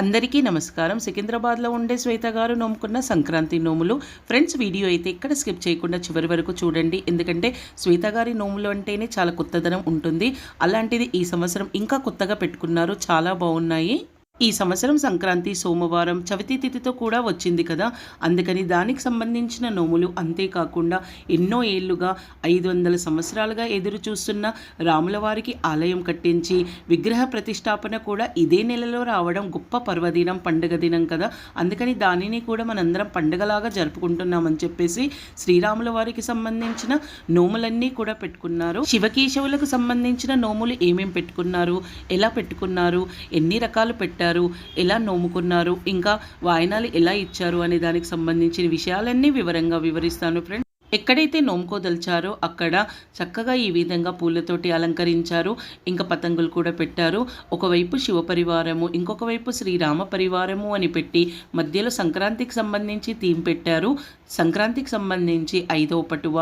అందరికీ నమస్కారం. సికింద్రాబాద్లో ఉండే శ్వేత గారు నోముకున్న సంక్రాంతి నోములు. ఫ్రెండ్స్ వీడియో అయితే ఇక్కడ స్కిప్ చేయకుండా చివరి వరకు చూడండి. ఎందుకంటే శ్వేత గారి నోములు అంటేనే చాలా కొత్తదనం ఉంటుంది. అలాంటిది ఈ సంవత్సరం ఇంకా కొత్తగా పెట్టుకున్నారు. చాలా బాగున్నాయి. ఈ సంవత్సరం సంక్రాంతి సోమవారం చవితి తిథితో కూడా వచ్చింది కదా. అందుకని దానికి సంబంధించిన నోములు అంతేకాకుండా ఎన్నో ఏళ్ళుగా ఐదు వందల సంవత్సరాలుగా ఎదురు చూస్తున్న రాముల వారికి ఆలయం కట్టించి విగ్రహ ప్రతిష్టాపన కూడా ఇదే నెలలో రావడం గొప్ప పర్వదినం పండుగ దినం కదా. అందుకని దానిని కూడా మనందరం పండుగలాగా జరుపుకుంటున్నామని చెప్పేసి శ్రీరాముల వారికి సంబంధించిన నోములన్నీ కూడా పెట్టుకున్నారు. శివకేశవులకు సంబంధించిన నోములు ఏమేం పెట్టుకున్నారు? ఎలా పెట్టుకున్నారు? ఎన్ని రకాలు పెట్టారు? ఎలా నోముకున్నారు ఇంకా వాయనాలు ఎలా ఇచ్చారు అనే దానికి సంబంధించిన విషయాలన్నీ వివరంగా వివరిస్తాను ఫ్రెండ్స్ ఎక్కడైతే నోముకోదలిచారో అక్కడ చక్కగా ఈ విధంగా పూలతోటి అలంకరించారు ఇంకా పతంగులు కూడా పెట్టారు. ఒకవైపు శివ పరివారము ఇంకొక వైపు శ్రీరామ పరివారము అని పెట్టి మధ్యలో సంక్రాంతికి సంబంధించి థీమ్ పెట్టారు. సంక్రాంతికి సంబంధించి ఐదో పటువ.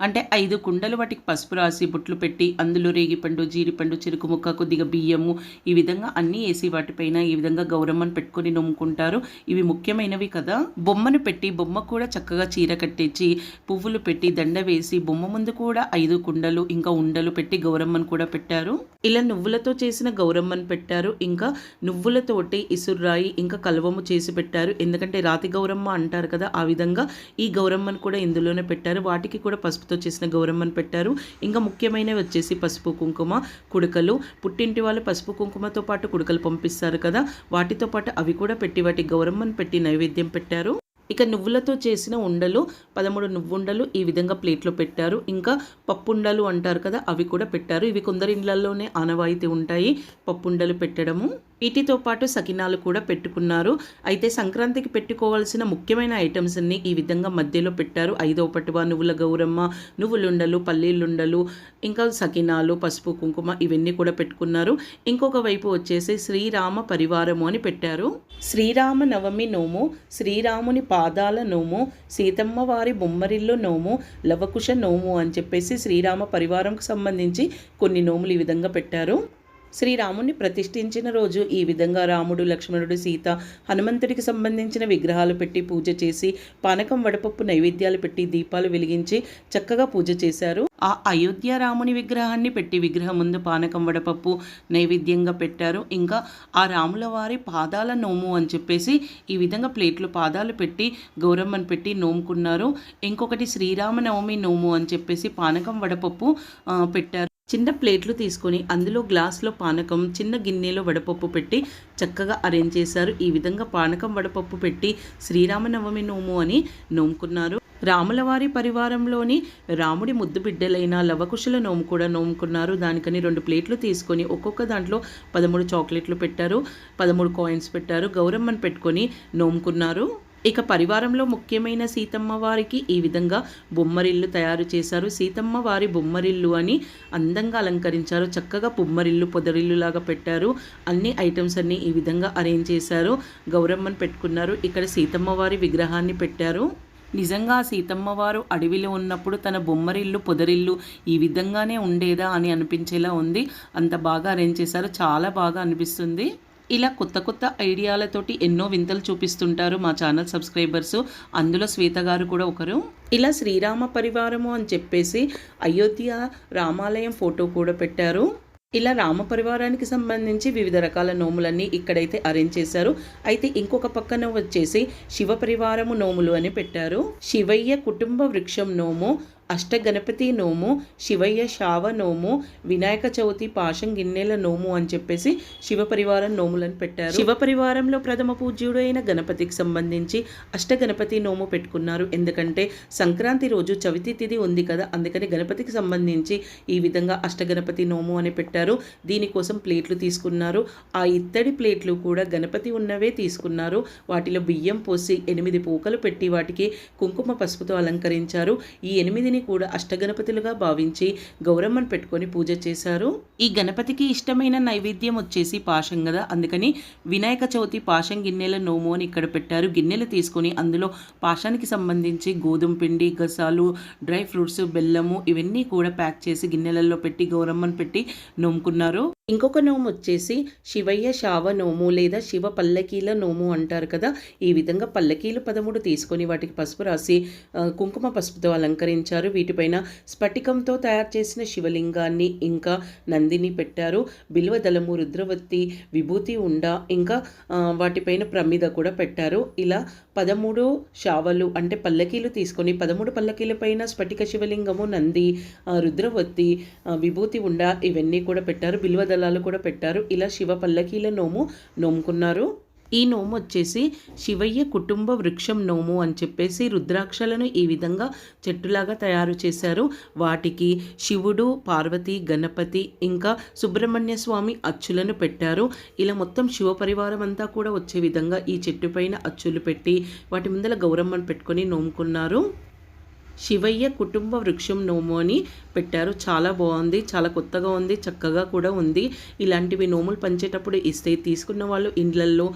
అంటే ఐదు కుండలు వాటికి పసుపు రాసి బుట్లు పెట్టి అందులో రేగిపండు జీడిపండు చెరుకు ముక్క కొద్దిగా బియ్యము ఈ విధంగా అన్నీ వేసి వాటిపైన ఈ విధంగా గౌరమ్మను పెట్టుకొని నొమ్ముకుంటారు. ఇవి ముఖ్యమైనవి కదా. బొమ్మను పెట్టి బొమ్మ కూడా చక్కగా చీర కట్టించి పువ్వులు పెట్టి దండ వేసి బొమ్మ ముందు కూడా ఐదు కుండలు ఇంకా ఉండలు పెట్టి గౌరమ్మను కూడా పెట్టారు. ఇలా నువ్వులతో చేసిన గౌరమ్మను పెట్టారు. ఇంకా నువ్వులతోటి ఇసుర్రాయి ఇంకా కలవము చేసి పెట్టారు. ఎందుకంటే రాతి గౌరమ్మ అంటారు కదా ఆ విధంగా ఈ గౌరమ్మను కూడా ఇందులోనే పెట్టారు. వాటికి కూడా పసుపు పసుపుతో చేసిన గౌరమ్మను పెట్టారు. ఇంకా ముఖ్యమైనవి వచ్చేసి పసుపు కుంకుమ కుడకలు. పుట్టింటి వాళ్ళు పసుపు కుంకుమతో పాటు కుడకలు పంపిస్తారు కదా. వాటితో పాటు అవి కూడా పెట్టి వాటి గౌరమ్మను పెట్టి నైవేద్యం పెట్టారు. ఇక నువ్వులతో చేసిన ఉండలు పదమూడు నువ్వుండలు ఈ విధంగా ప్లేట్లో పెట్టారు. ఇంకా పప్పుండలు అంటారు కదా అవి కూడా పెట్టారు. ఇవి కొందరి ఇళ్ళలోనే ఆనవాయితీ ఉంటాయి. పప్పుండలు పెట్టడము. వీటితో పాటు సకినాలు కూడా పెట్టుకున్నారు. అయితే సంక్రాంతికి పెట్టుకోవాల్సిన ముఖ్యమైన ఐటమ్స్ అన్ని ఈ విధంగా మధ్యలో పెట్టారు. ఐదో పటువ నువ్వుల గౌరమ్మ నువ్వులుండలు పల్లీలుండలు ఇంకా సకినాలు పసుపు కుంకుమ ఇవన్నీ కూడా పెట్టుకున్నారు. ఇంకొక వైపు వచ్చేసి శ్రీరామ పరివారము అని పెట్టారు. శ్రీరామ నవమి నోము శ్రీరాముని పాదాల నోము సీతమ్మ వారి బొమ్మరిల్లు నోము లవకుశ నోము అని చెప్పేసి శ్రీరామ పరివారంకు సంబంధించి కొన్ని నోములు ఈ విధంగా పెట్టారు. శ్రీరాముని ప్రతిష్ఠించిన రోజు ఈ విధంగా రాముడు లక్ష్మణుడు సీత హనుమంతుడికి సంబంధించిన విగ్రహాలు పెట్టి పూజ చేసి పానకం వడపప్పు నైవేద్యాలు పెట్టి దీపాలు వెలిగించి చక్కగా పూజ చేశారు. ఆ అయోధ్య రాముని విగ్రహాన్ని పెట్టి విగ్రహం ముందు పానకం వడపప్పు నైవేద్యంగా పెట్టారు. ఇంకా ఆ రాముల వారి పాదాల నోము అని చెప్పేసి ఈ విధంగా ప్లేట్లు పాదాలు పెట్టి గౌరమ్మను పెట్టి నోముకున్నారు. ఇంకొకటి శ్రీరామనవమి నోము అని చెప్పేసి పానకం వడపప్పు పెట్టారు. చిన్న ప్లేట్లు తీసుకొని అందులో గ్లాస్లో పానకం చిన్న గిన్నెలో వడపప్పు పెట్టి చక్కగా అరేంజ్ చేశారు. ఈ విధంగా పానకం వడపప్పు పెట్టి శ్రీరామనవమి నోము అని నోముకున్నారు. రాములవారి పరివారంలోని రాముడి ముద్దు బిడ్డలైన లవకుశల నోము కూడా నోముకున్నారు. దానికని రెండు ప్లేట్లు తీసుకొని ఒక్కొక్క దాంట్లో పదమూడు చాక్లెట్లు పెట్టారు. పదమూడు కాయిన్స్ పెట్టారు. గౌరమ్మను పెట్టుకొని నోముకున్నారు. ఇక పరివారంలో ముఖ్యమైన సీతమ్మ వారికి ఈ విధంగా బొమ్మరిల్లు తయారు చేశారు. సీతమ్మ వారి బొమ్మరిల్లు అని అందంగా అలంకరించారు. చక్కగా బొమ్మరిల్లు పొదరిల్లు లాగా పెట్టారు. అన్ని ఐటమ్స్ అన్ని ఈ విధంగా అరేంజ్ చేశారు. గౌరమ్మను పెట్టుకున్నారు. ఇక్కడ సీతమ్మ వారి విగ్రహాన్ని పెట్టారు. నిజంగా సీతమ్మ వారు అడవిలో ఉన్నప్పుడు తన బొమ్మరిల్లు పొదరిల్లు ఈ విధంగానే ఉండేదా అని అనిపించేలా ఉంది. అంత బాగా అరేంజ్ చేశారు. చాలా బాగా అనిపిస్తుంది. ఇలా కొత్త కొత్త ఐడియాలతోటి ఎన్నో వింతలు చూపిస్తుంటారు మా ఛానల్ సబ్స్క్రైబర్స్. అందులో శ్వేత గారు కూడా ఒకరు. ఇలా శ్రీరామ పరివారము అని చెప్పేసి అయోధ్య రామాలయం ఫోటో కూడా పెట్టారు. ఇలా రామ పరివారానికి సంబంధించి వివిధ రకాల నోములన్నీ ఇక్కడైతే అరేంజ్ చేశారు. అయితే ఇంకొక పక్కన వచ్చేసి శివ పరివారము నోములు అని పెట్టారు. శివయ్య కుటుంబ వృక్షం నోము అష్టగణపతి నోము శివయ్య శావ నోము వినాయక చవితి పాశం గిన్నెల నోము అని చెప్పేసి శివ పరివారం నోములను పెట్టారు. శివ పరివారంలో ప్రథమ పూజ్యుడు అయిన గణపతికి సంబంధించి అష్టగణపతి నోము పెట్టుకున్నారు. ఎందుకంటే సంక్రాంతి రోజు చవితి తిథి ఉంది కదా అందుకని గణపతికి సంబంధించి ఈ విధంగా అష్టగణపతి నోము అని పెట్టారు. దీనికోసం ప్లేట్లు తీసుకున్నారు. ఆ ఇత్తడి ప్లేట్లు కూడా గణపతి ఉన్నవే తీసుకున్నారు. వాటిలో బియ్యం పోసి ఎనిమిది పూకలు పెట్టి వాటికి కుంకుమ పసుపుతో అలంకరించారు. ఈ ఎనిమిది ఎనిమిదిని కూడా అష్టగణపతులుగా భావించి గౌరమ్మను పెట్టుకొని పూజ చేశారు. ఈ గణపతికి ఇష్టమైన నైవేద్యం వచ్చేసి పాశం కదా. అందుకని వినాయక చవితి పాశం గిన్నెల నోము అని ఇక్కడ పెట్టారు. గిన్నెలు తీసుకొని అందులో పాశానికి సంబంధించి గోధుమ పిండి గసాలు డ్రై ఫ్రూట్స్ బెల్లము ఇవన్నీ కూడా ప్యాక్ చేసి గిన్నెలలో పెట్టి గౌరమ్మను పెట్టి నోముకున్నారు. ఇంకొక నోము వచ్చేసి శివయ్య శావ నోము లేదా శివ పల్లకీల నోము అంటారు కదా. ఈ విధంగా పల్లకీలు పదమూడు తీసుకొని వాటికి పసుపు రాసి కుంకుమ పసుపుతో అలంకరించారు. వీటిపైన స్ఫటికంతో తయారు చేసిన శివలింగాన్ని ఇంకా నందిని పెట్టారు. బిల్వదలము రుద్రవత్తి విభూతి ఉండ ఇంకా వాటిపైన ప్రమిద కూడా పెట్టారు. ఇలా పదమూడు శావలు అంటే పల్లకీలు తీసుకొని పదమూడు పల్లకీల పైన స్ఫటిక శివలింగము నంది రుద్రవత్తి విభూతి ఉండ ఇవన్నీ కూడా పెట్టారు. దళాలు కూడా పెట్టారు ఇలా శివ పల్లకీల నోము నోముకున్నారు ఈ నోము వచ్చేసి శివయ్య కుటుంబ వృక్షం నోము అని చెప్పేసి రుద్రాక్షలను ఈ విధంగా చెట్టులాగా తయారు చేశారు వాటికి శివుడు పార్వతి గణపతి ఇంకా సుబ్రహ్మణ్య స్వామి అచ్చులను పెట్టారు ఇలా మొత్తం శివ పరివారం అంతా కూడా వచ్చే విధంగా ఈ చెట్టు పైన అచ్చులు పెట్టి వాటి ముందల గౌరమ్మను పెట్టుకొని నోముకున్నారు శివయ్య కుటుంబ వృక్షం నోము అని పెట్టారు. చాలా బాగుంది చాలా కొత్తగా ఉంది చక్కగా కూడా ఉంది. ఇలాంటివి నోములు పంచేటప్పుడు ఇస్తే తీసుకున్న వాళ్ళు ఇండ్లల్లో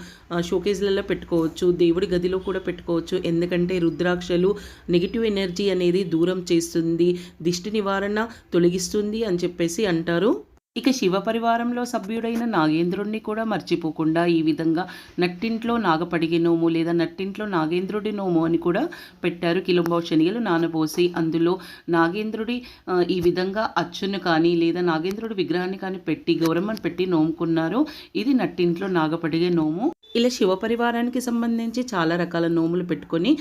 షోకేజ్లలో పెట్టుకోవచ్చు దేవుడి గదిలో కూడా పెట్టుకోవచ్చు. ఎందుకంటే రుద్రాక్షలు నెగిటివ్ ఎనర్జీ అనేది దూరం చేస్తుంది దిష్టి నివారణ తొలగిస్తుంది అని చెప్పేసి అంటారు. ఇక శివ పరివారంలో సభ్యుడైన నాగేంద్రుడిని కూడా మర్చిపోకుండా ఈ విధంగా నట్టింట్లో నాగపడిగే నోము లేదా నట్టింట్లో నాగేంద్రుడి నోము అని కూడా పెట్టారు. కిలంబావు శనిగలు నానబోసి అందులో నాగేంద్రుడి ఈ విధంగా అచ్చును కానీ లేదా నాగేంద్రుడి విగ్రహాన్ని కానీ పెట్టి గౌరమ్మను పెట్టి నోముకున్నారు. ఇది నట్టింట్లో నాగపడిగే నోము. ఇలా శివ పరివారానికి సంబంధించి చాలా రకాల నోములు పెట్టుకొని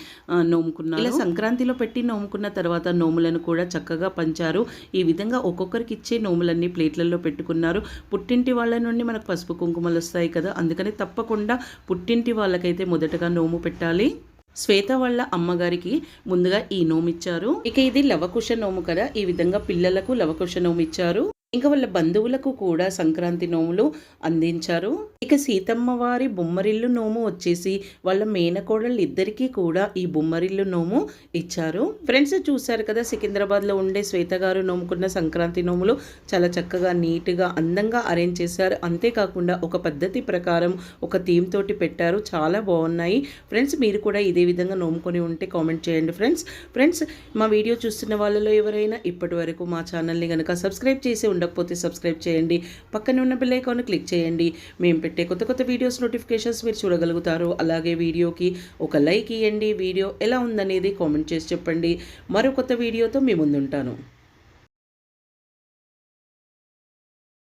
నోముకున్నారు. ఇలా సంక్రాంతిలో పెట్టి నోముకున్న తర్వాత నోములను కూడా చక్కగా పంచారు. ఈ విధంగా ఒక్కొక్కరికి ఇచ్చే నోములన్నీ ప్లేట్లలో పెట్టుకున్నారు. పుట్టింటి వాళ్ళ నుండి మనకు పసుపు కుంకుమలు వస్తాయి కదా అందుకని తప్పకుండా పుట్టింటి వాళ్ళకైతే మొదటగా నోము పెట్టాలి. శ్వేత వాళ్ళ అమ్మగారికి ముందుగా ఈ నోము ఇచ్చారు ఇక ఇది లవకుశ నోము కదా ఈ విధంగా పిల్లలకు లవకుశ నోము ఇచ్చారు ఇంకా వాళ్ళ బంధువులకు కూడా సంక్రాంతి నోములు అందించారు. ఇక సీతమ్మ వారి బొమ్మరిల్లు నోము వచ్చేసి వాళ్ళ మేనకోడళ్ళు ఇద్దరికీ కూడా ఈ బొమ్మరిల్లు నోము ఇచ్చారు. ఫ్రెండ్స్ చూశారు కదా సికింద్రాబాద్లో ఉండే శ్వేత గారు నోముకున్న సంక్రాంతి నోములు చాలా చక్కగా నీట్గా అందంగా అరేంజ్ చేశారు. అంతేకాకుండా ఒక పద్ధతి ప్రకారం ఒక థీమ్ తోటి పెట్టారు. చాలా బాగున్నాయి. ఫ్రెండ్స్ మీరు కూడా ఇదే విధంగా నోముకొని ఉంటే కామెంట్ చేయండి ఫ్రెండ్స్. ఫ్రెండ్స్ మా వీడియో చూస్తున్న వాళ్ళలో ఎవరైనా ఇప్పటి వరకు మా ఛానల్ని కనుక సబ్స్క్రైబ్ చేసి ఉండకపోతే సబ్స్క్రైబ్ చేయండి. పక్కనే ఉన్న బెల్ ఐకాన్ క్లిక్ చేయండి. మేము పెట్టే కొత్త కొత్త వీడియోస్ నోటిఫికేషన్స్ మీరు చూడగలుగుతారు. అలాగే వీడియోకి ఒక లైక్ ఇవ్వండి వీడియో ఎలా ఉందనేది కామెంట్ చేసి చెప్పండి. మరో కొత్త వీడియోతో మీ ముందుంటాను.